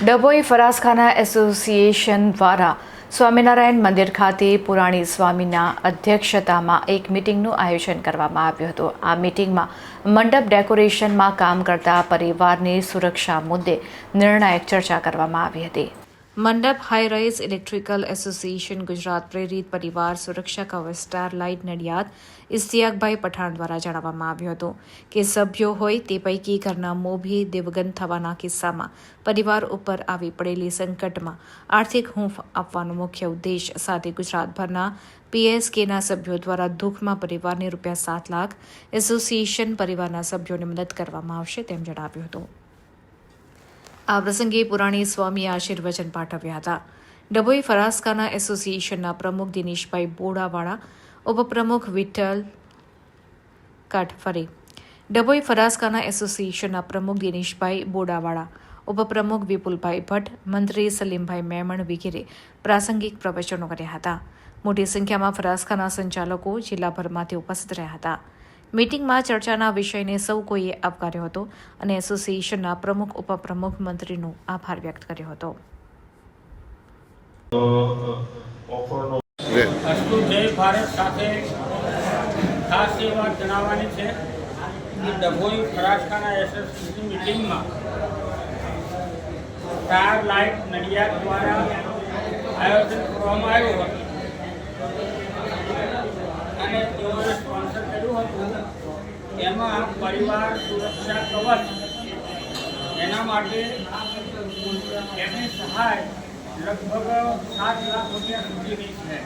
Dabhoi ફરાસખાના association દ્વારા સ્વામિનારાયણ મંદિર ખાતે પુરાણી સ્વામીના અધ્યક્ષતામાં એક મિટિંગનું આયોજન કરવામાં આવ્યું હતું. આ મિટિંગમાં મંડપ ડેકોરેશનમાં કામ કરતા પરિવારની સુરક્ષા મુદ્દે નિર્ણાયક ચર્ચા કરવામાં આવી હતી. મંડપ હાઈરાઇઝ ઇલેક્ટ્રિકલ એસોસિએશન ગુજરાત પ્રેરિત પરિવાર સુરક્ષા કવચ સ્ટારલાઇટ નડિયાદ ઇસ્તિયાકભાઈ પઠાણ દ્વારા જણાવવામાં આવ્યું હતું કે સભ્યો હોય તે પૈકી ઘરના મોભી દેવગન થવાના કિસ્સામાં પરિવાર ઉપર આવી પડેલી સંકટમાં આર્થિક હૂંફ આપવાનો મુખ્ય ઉદ્દેશ સાથે ગુજરાતભરના પીએસકેના સભ્યો દ્વારા દુઃખમાં પરિવારને રૂપિયા સાત લાખ એસોસિએશન પરિવારના સભ્યોને મદદ કરવામાં આવશે તેમ જણાવ્યું હતું. આ પ્રસંગે પુરાણી સ્વામીએ આશીર્વચન પાઠવ્યા હતા. ડભોઈ ફરાસકાના એસોસિએશનના પ્રમુખ દિનેશભાઈ બોડાવાળા, ઉપપ્રમુખ વિઠ્ઠલ કાઠફરે, ડભોઈ ફરાસકાના એસોસિએશનના પ્રમુખ દિનેશભાઈ બોડાવાળા, ઉપપ્રમુખ વિપુલભાઈ ભટ્ટ, મંત્રી સલીમભાઈ મેમણ વગેરે પ્રાસંગિક પ્રવચનો કર્યા હતા. મોટી સંખ્યામાં ફરાસખાના સંચાલકો જિલ્લાભરમાંથી ઉપસ્થિત રહ્યા હતા. મીટિંગમાં ચર્ચાના વિષયને સૌ કોઈએ આવકાર્યો હતો અને એસોસિએશનના પ્રમુખ ઉપપ્રમુખ મંત્રીનો આભાર વ્યક્ત કર્યો હતો. જય ભારત સાથે ખાસ એ વાત જણાવવાની છે કે ડભોઈ ફરાસખાના એસએસસીની મિટિંગમાં સ્ટાર લાઇટ નડિયાદ દ્વારા આયોજન કરવામાં આવ્યું હતું. અને તેઓએ સ્પોન્સર કર્યું હતું એમાં પરિવાર સુરક્ષા કવચ એના માટે એમની સહાય લગભગ સાત લાખ રૂપિયા સુધીની છે.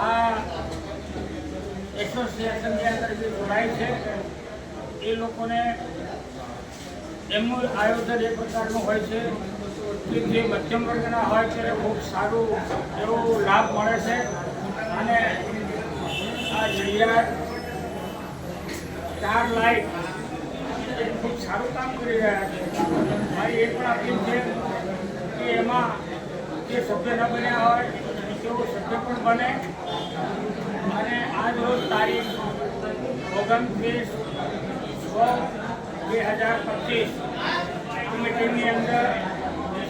આ એસોસિએશન જે જોડાય છે, એ લોકોને એમનું આયોજન એ પ્રકારનું હોય છે કે જે મધ્યમ વર્ગના હોય છે ખૂબ સારું એવો લાભ મળે છે. અને આ જડિયાર સ્ટાર લાઇટ એ ખૂબ સારું કામ કરી રહ્યા છે. મારી એ પણ અપીલ છે કે એમાં જે સભ્ય ન બન્યા હોય, તેઓ સભ્ય પણ બને. અને આજ રોજ તારીખ ઓગણત્રીસ છ બે હજાર પચીસ આ અંદર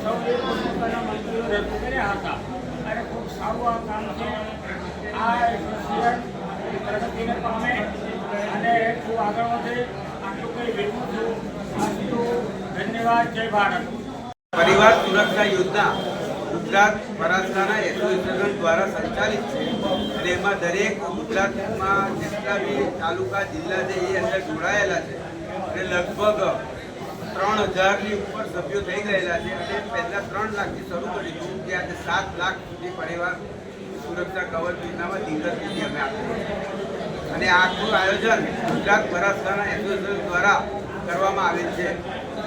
સૌએ પોતપોતાના મંત્રીઓ રજૂ કર્યા હતા. અને ખૂબ સારું આ કામ છે. આ એસોસિએશન પ્રગતિને પામે ખૂબ આગળ વધે. આટલું કંઈ ભેગું થયું ધન્યવાદ. જય ભારત. પરિવાર સુરક્ષા યોજના ગુજરાત મહારાષ્ટ્રના એસોસિએશન દ્વારા સંચાલિત છે અને એમાં દરેક ગુજરાતમાં જેટલા બી તાલુકા, જિલ્લા છે એ અંદર જોડાયેલા છે અને લગભગ ત્રણ હજારની ઉપર સભ્યો થઈ ગયેલા છે અને પહેલાં ત્રણ લાખથી શરૂ કરી હતું કે આજે સાત લાખ સુધી પરિવાર સુરક્ષા કવચ યોજનામાં ધીરજ સુધી અમે આપીએ અને આખું આયોજન ગુજરાત ફરાસખાના એસોસિએશન દ્વારા કરવામાં આવેલ છે.